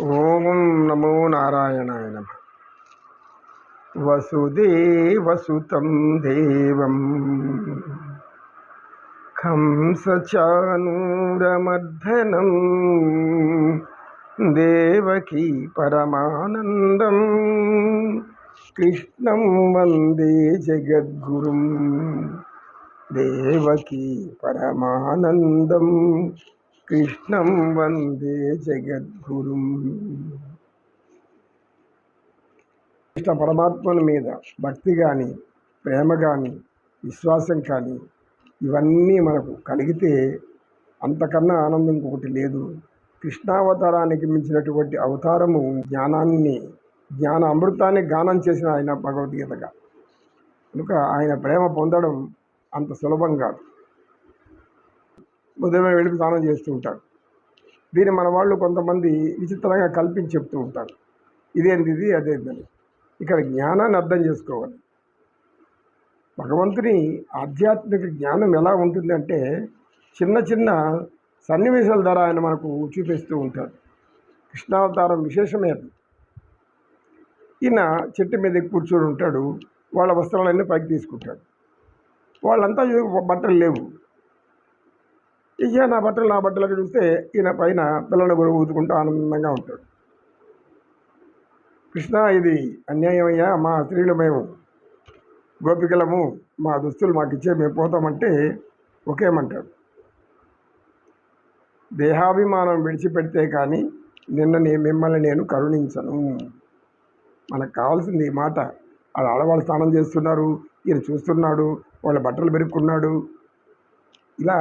ఓం నమో నారాయణాయ నమ. వసుదేవసుతం దేవం. కంసచానూరమర్ధనం దేవకీ పరమానందం. కృష్ణం వందే జగద్గురుం. దేవకీ పరమానందం. కృష్ణం వందే జగద్గురుం. కృష్ణ పరమాత్మని మీద భక్తి కానీ ప్రేమ కానీ విశ్వాసం కానీ ఇవన్నీ మనకు కలిగితే అంతకన్నా ఆనందం ఇంకొకటి లేదు. కృష్ణావతారానికి మించినటువంటి అవతారము జ్ఞానాన్ని జ్ఞాన అమృతాన్ని గానం చేసిన ఆయన భగవద్గీతగా. కనుక ఆయన ప్రేమ పొందడం అంత సులభం కాదు. ఉదయం వెళ్ళి స్నానం చేస్తూ ఉంటారు దీన్ని మన వాళ్ళు కొంతమంది విచిత్రంగా కల్పించి చెప్తూ ఉంటారు. ఇదేంటిది అదేంటని ఇక్కడ జ్ఞానాన్ని అర్థం చేసుకోవాలి. భగవంతుని ఆధ్యాత్మిక జ్ఞానం ఎలా ఉంటుందంటే చిన్న చిన్న సన్నివేశాల ద్వారా ఆయన మనకు చూపిస్తూ ఉంటాడు. కృష్ణావతారం విశేషమే అది. ఈయన చెట్టు మీద కూర్చొని ఉంటాడు. వాళ్ళ వస్త్రాలన్నీ పైకి తీసుకుంటాడు. వాళ్ళంతా చూ- బట్టలు లేవు. ఇయ్య నా బట్టలు నా బట్టలు చూస్తే ఈయన పైన పిల్లల కూడా ఊదుకుంటూ ఆనందంగా ఉంటాడు. కృష్ణ ఇది అన్యాయమయ్యా మా స్త్రీలు మేము గోపికలము మా దుస్తులు మాకు ఇచ్చే మేము పోతామంటే ఒకేమంటాడు. దేహాభిమానం విడిచిపెడితే కానీ నిన్న నే మిమ్మల్ని నేను కరుణించను. మనకు కావాల్సింది ఈ మాట. వాళ్ళ ఆడవాళ్ళు స్నానం చేస్తున్నారు ఈయన చూస్తున్నాడు వాళ్ళ బట్టలు పెరుక్కున్నాడు. ఇలా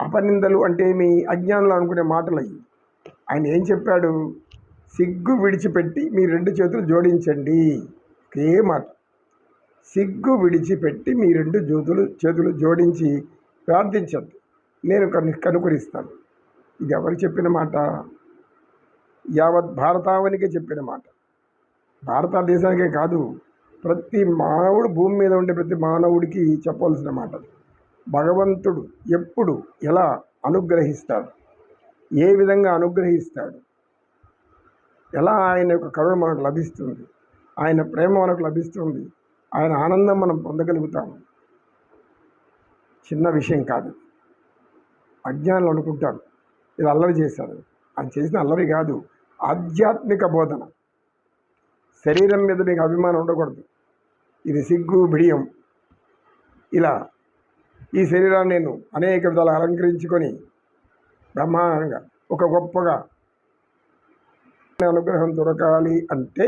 అపనిందలు అంటే మీ అజ్ఞానులు అనుకునే మాటలు. అయ్యి ఆయన ఏం చెప్పాడు? సిగ్గు విడిచిపెట్టి మీ రెండు చేతులు జోడించండి. ఒకే మాట. సిగ్గు విడిచిపెట్టి మీ రెండు జ్యోతులు చేతులు జోడించి ప్రార్థించద్దు నేను కను కనుకరిస్తాను. ఇది ఎవరు చెప్పిన మాట? యావత్ భారతావనికే చెప్పిన మాట. భారతదేశానికే కాదు ప్రతి మానవుడు భూమి మీద ఉండే ప్రతి మానవుడికి చెప్పవలసిన మాట అది. భగవంతుడు ఎప్పుడు ఎలా అనుగ్రహిస్తాడు? ఏ విధంగా అనుగ్రహిస్తాడు? ఎలా ఆయన యొక్క కరుణ మనకు లభిస్తుంది? ఆయన ప్రేమ మనకు లభిస్తుంది? ఆయన ఆనందం మనం పొందగలుగుతాము? చిన్న విషయం కాదు. అజ్ఞానులు అనుకుంటారు. ఇది అల్లరి చేశారు. అది చేసిన అల్లరి కాదు. ఆధ్యాత్మిక బోధన. శరీరం మీద మీకు అభిమానం ఉండకూడదు. ఇది సిగ్గు బిడియం. ఇలా ఈ శరీరాన్ని నేను అనేక విధాలు అలంకరించుకొని బ్రహ్మాండంగా ఒక గొప్పగా అనుగ్రహం దొరకాలి అంటే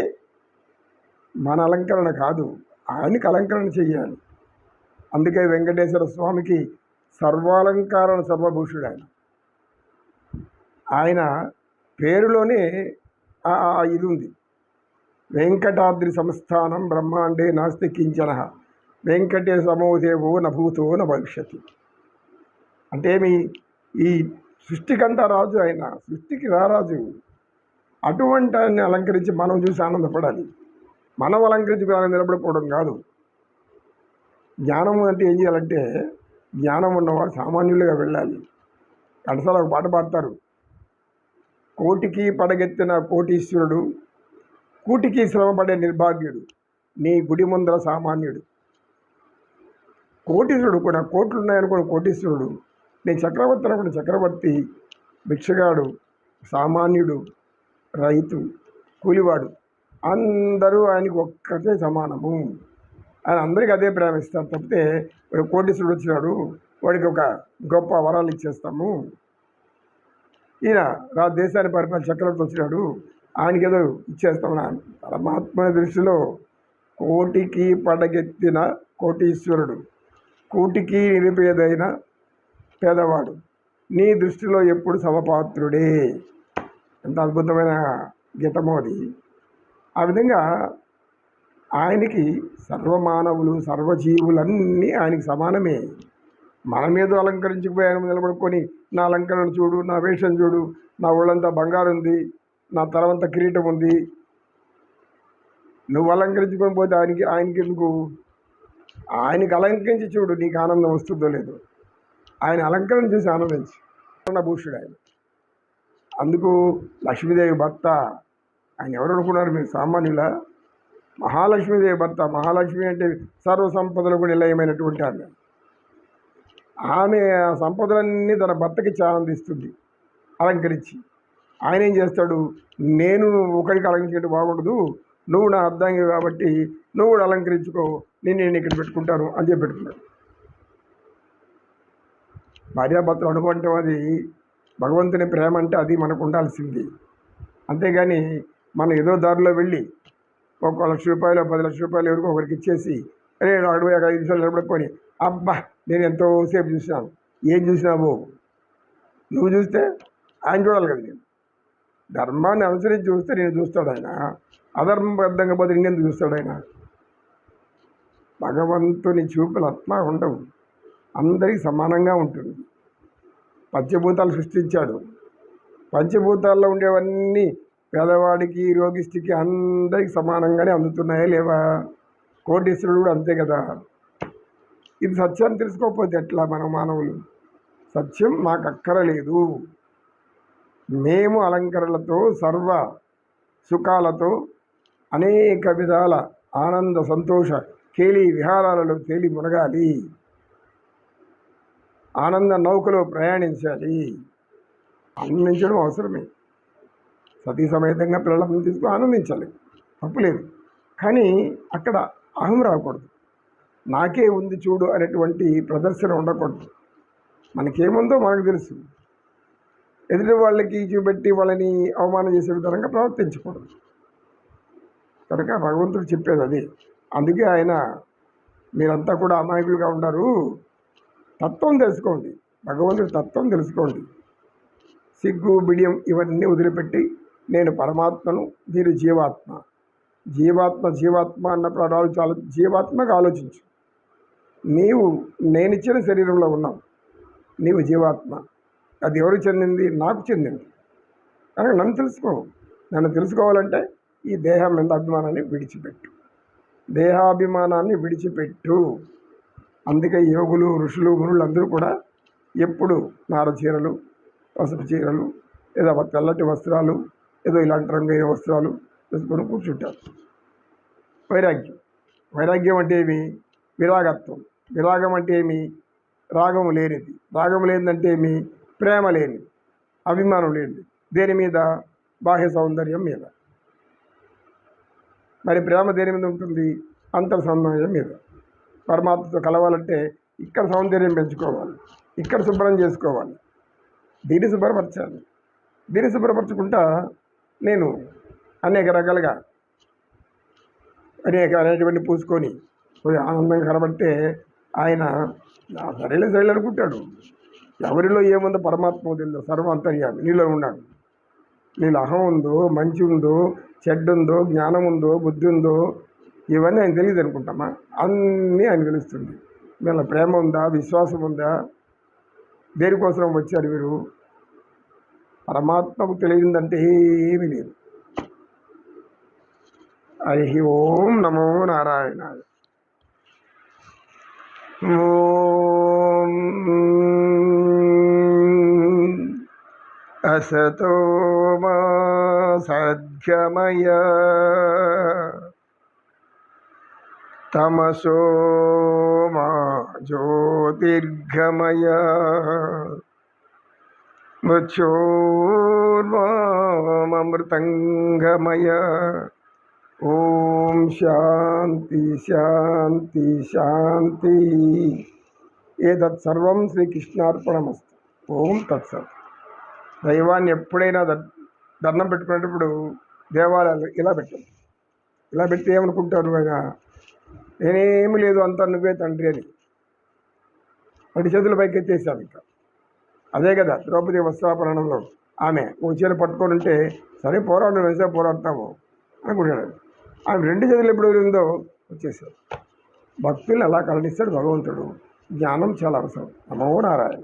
మన అలంకరణ కాదు ఆయనకి అలంకరణ చేయాలి. అందుకే వెంకటేశ్వర స్వామికి సర్వాలంకారణ సర్వభూషుడు ఆయన ఆయన పేరులోనే ఆ ఆ ఇది ఉంది. వెంకటాద్రి సంస్థానం బ్రహ్మాండే నాస్తి కించన వెంకటే సమోదేవో నభూతో న భవిష్యత్తు అంటే మీ ఈ సృష్టికంతా రాజు ఆయన సృష్టికి రారాజు అటువంటి ఆయన్ని అలంకరించి మనం చూసి ఆనందపడాలి. మనం అలంకరించి నిలబడిపోవడం కాదు. జ్ఞానం అంటే ఏం చేయాలంటే జ్ఞానం ఉన్నవారు సామాన్యులుగా వెళ్ళాలి. కడసాల ఒక పాట పాడతారు. కోటికి పడగెత్తిన కోటీశ్వరుడు కూటికి శ్రమపడే నిర్భాగ్యుడు నీ గుడి ముందర సామాన్యుడు. కోటీశ్వరుడు కూడా కోట్లు ఉన్నాయనుకున్న కోటీశ్వరుడు. నేను చక్రవర్తి అనుకున్న చక్రవర్తి భిక్షగాడు సామాన్యుడు రైతు కూలివాడు. అందరూ ఆయనకు ఒక్కటే సమానము. ఆయన అందరికీ అదే ప్రేమిస్తారు తప్పితే కోటీశ్వరుడు వచ్చినాడు వాడికి ఒక గొప్ప వరాలు ఇచ్చేస్తాము. ఈయన రా దేశాన్ని పరిపాలన చక్రవర్తి వచ్చినాడు ఆయనకి ఏదో ఇచ్చేస్తామని పరమాత్మ దృష్టిలో కోటికి పడగెత్తిన కోటీశ్వరుడు. కూటికి నిరుపేదైన పేదవాడు. నీ దృష్టిలో ఎప్పుడు సమపాత్రుడే? ఎంత అద్భుతమైన గీతమో అది. ఆ విధంగా ఆయనకి సర్వమానవులు సర్వజీవులన్నీ ఆయనకి సమానమే. మన మీద అలంకరించుకుపోయి ఆయన నిలబడుకొని నా అలంకరణ చూడు నా వేషం చూడు నా ఒళ్ళంతా బంగారు ఉంది నా తలవంతా కిరీటం ఉంది. నువ్వు అలంకరించుకొని పోతే ఆయనకి ఆయనకి ఎందుకు ఆయనకి అలంకరించి చూడు నీకు ఆనందం వస్తుందో లేదో. ఆయన అలంకరణ చేసి ఆనందించి. భూషుడు ఆయన. అందుకు లక్ష్మీదేవి భర్త ఆయన ఎవరు అనుకున్నారు మీరు సామాన్యుల? మహాలక్ష్మీదేవి భర్త మహాలక్ష్మి అంటే సర్వ సంపదలకు నిలయమైనటువంటి ఆమె. ఆమె ఆ సంపదలన్నీ తన భర్తకి ఆనందిస్తుంది అలంకరించి. ఆయన ఏం చేస్తాడు? నేను ఒకరికి అలంకరించడం బాగుండదు నువ్వు నా అర్థంగా కాబట్టి నువ్వు కూడా అలంకరించుకో. నేను నేను ఇక్కడ పెట్టుకుంటాను అని చెప్పి పెట్టుకున్నాడు. భార్యాభర్తలు అనుకుంటాం అది భగవంతుని ప్రేమ అంటే అది మనకు ఉండాల్సింది. అంతేగాని మనం ఏదో దారిలో వెళ్ళి ఒక లక్ష రూపాయలు పది లక్షల రూపాయలు ఎవరికి ఒకరికి ఇచ్చేసి అరే అక్కడ పోయి ఒక ఐదు నిమిషాలు నిలబడుకొని అబ్బా నేను ఎంతోసేపు చూసినాను. ఏం చూసినావు నువ్వు? చూస్తే ఆయన చూడాలి కదా. నేను ధర్మాన్ని అనుసరించి చూస్తే నేను చూస్తాడు ఆయన. అధర్మబద్ధంగా పోతే ఇంకెందుకు చూస్తాడు ఆయన? భగవంతుని చూపులు అట్లా ఉండవు. అందరికీ సమానంగా ఉంటుంది. పంచభూతాలు సృష్టించాడు. పంచభూతాల్లో ఉండేవన్నీ పేదవాడికి రోగిష్టికి అందరికి సమానంగానే అందుతున్నాయా లేవా? కోటీశ్వరుడు కూడా అంతే కదా. ఇది సత్యాన్ని తెలుసుకోకపోతే ఎట్లా మన మానవులు? సత్యం మాకు అక్కరలేదు. మేము అలంకరణలతో సర్వ సుఖాలతో అనేక విధాల ఆనంద సంతోష కేలి విహారాలలో తేలి మునగాలి. ఆనంద నౌకలో ప్రయాణించాలి. ఆనందించడం అవసరమే. సతీ సమేతంగా పిల్లలను తీసుకుని ఆనందించాలి. తప్పులేదు కానీ అక్కడ అహం రాకూడదు. నాకే ఉంది చూడు అనేటువంటి ప్రదర్శన ఉండకూడదు. మనకేముందో మనకు తెలుసు. ఎదుటి వాళ్ళకి చూపెట్టి వాళ్ళని అవమానం చేసే విధంగా ప్రవర్తించకూడదు. కనుక భగవంతుడు చెప్పేది అది. అందుకే ఆయన మీరంతా కూడా అమాయకులుగా ఉన్నారు తత్వం తెలుసుకోండి. భగవంతుడి తత్వం తెలుసుకోండి. సిగ్గు బిడియం ఇవన్నీ వదిలిపెట్టి నేను పరమాత్మను మీరు జీవాత్మ. జీవాత్మ జీవాత్మ అన్నప్పుడు అలా జీవాత్మగా ఆలోచించు. నీవు నేనిచ్చిన శరీరంలో ఉన్నావు. నీవు జీవాత్మ. అది ఎవరికి చెందింది? నాకు చెందింది. కనుక నన్ను తెలుసుకో. నన్ను తెలుసుకోవాలంటే ఈ దేహం మీద అభిమానాన్ని విడిచిపెట్టు. దేహాభిమానాన్ని విడిచిపెట్టు. అందుకే యోగులు ఋషులు గురువులు అందరూ కూడా ఎప్పుడు నార చీరలు పసుపు చీరలు లేదా తెల్లటి వస్త్రాలు ఏదో ఇలాంటి రంగైన వస్త్రాలు వేసుకొని కూర్చుంటారు. వైరాగ్యం. వైరాగ్యం అంటే ఏమి? విరాగత్వం. విరాగం అంటే ఏమి? రాగం లేనిది. రాగం లేనిదంటే ఏమి? ప్రేమ లేనిది. అభిమానం లేనిది. దేని మీద? బాహ్య సౌందర్యం మీద. మరి ప్రేమ దేని మీద ఉంటుంది? అంతర్ సౌందర్యం మీద. పరమాత్మతో కలవాలంటే ఇక్కడ సౌందర్యం పెంచుకోవాలి. ఇక్కడ శుభ్రం చేసుకోవాలి. దీన్ని శుభ్రపరచాలి. దీన్ని శుభ్రపరచుకుంటా నేను అనేక రకాలుగా అనేక అనేటువంటి పూసుకొని పోయి ఆనందంగా కనబడితే ఆయన నా సరైన శైలి అనుకుంటాడు. ఎవరిలో ఏముందో పరమాత్మ తెలియదు సర్వ అంతర్యామి నీలో ఉన్నాడు. నీలో అహం ఉందో మంచి ఉందో చెడ్డ ఉందో జ్ఞానం ఉందో బుద్ధి ఉందో ఇవన్నీ ఆయన తెలియదు అనుకుంటామా? అన్నీ ఆయన తెలుస్తుంది. వీళ్ళ ప్రేమ ఉందా? విశ్వాసం ఉందా? దేనికోసం వచ్చారు వీరు? పరమాత్మకు తెలియదంటే ఏమీ లేదు. హరి ఓం నమో నారాయణ ఓం असतो मा साध्यमय तमसो मा ज्योतिर्घमय मृत्योर्वामृतङ्गमय ॐ शान्ति शान्ति शान्ति। एतत् सर्वं श्रीकृष्णार्पणमस्ति। ॐ तत्सत्। దైవాన్ని ఎప్పుడైనా ద- దండం పెట్టుకునేటప్పుడు దేవాలయాలు ఇలా పెట్టాలి. ఇలా పెట్టి ఏమనుకుంటారు ఆయన? నేనేమి లేదు అంతా నువ్వే తండ్రి అని. రెండు చేతుల పైకి ఎత్తేసాను ఇంకా. అదే కదా ద్రౌపది వస్త్రాపరణంలో ఆమె ఒక చీర పట్టుకొని ఉంటే సరే పోరాడు వేసే పోరాడతాము అనుకుంటున్నాడు ఆమె రెండు చేతులు ఎప్పుడు వదిలిందో వచ్చేసారు. భక్తులు అలా కలనిస్తాడు భగవంతుడు. జ్ఞానం చాలా అవసరం. నమో నారాయణ.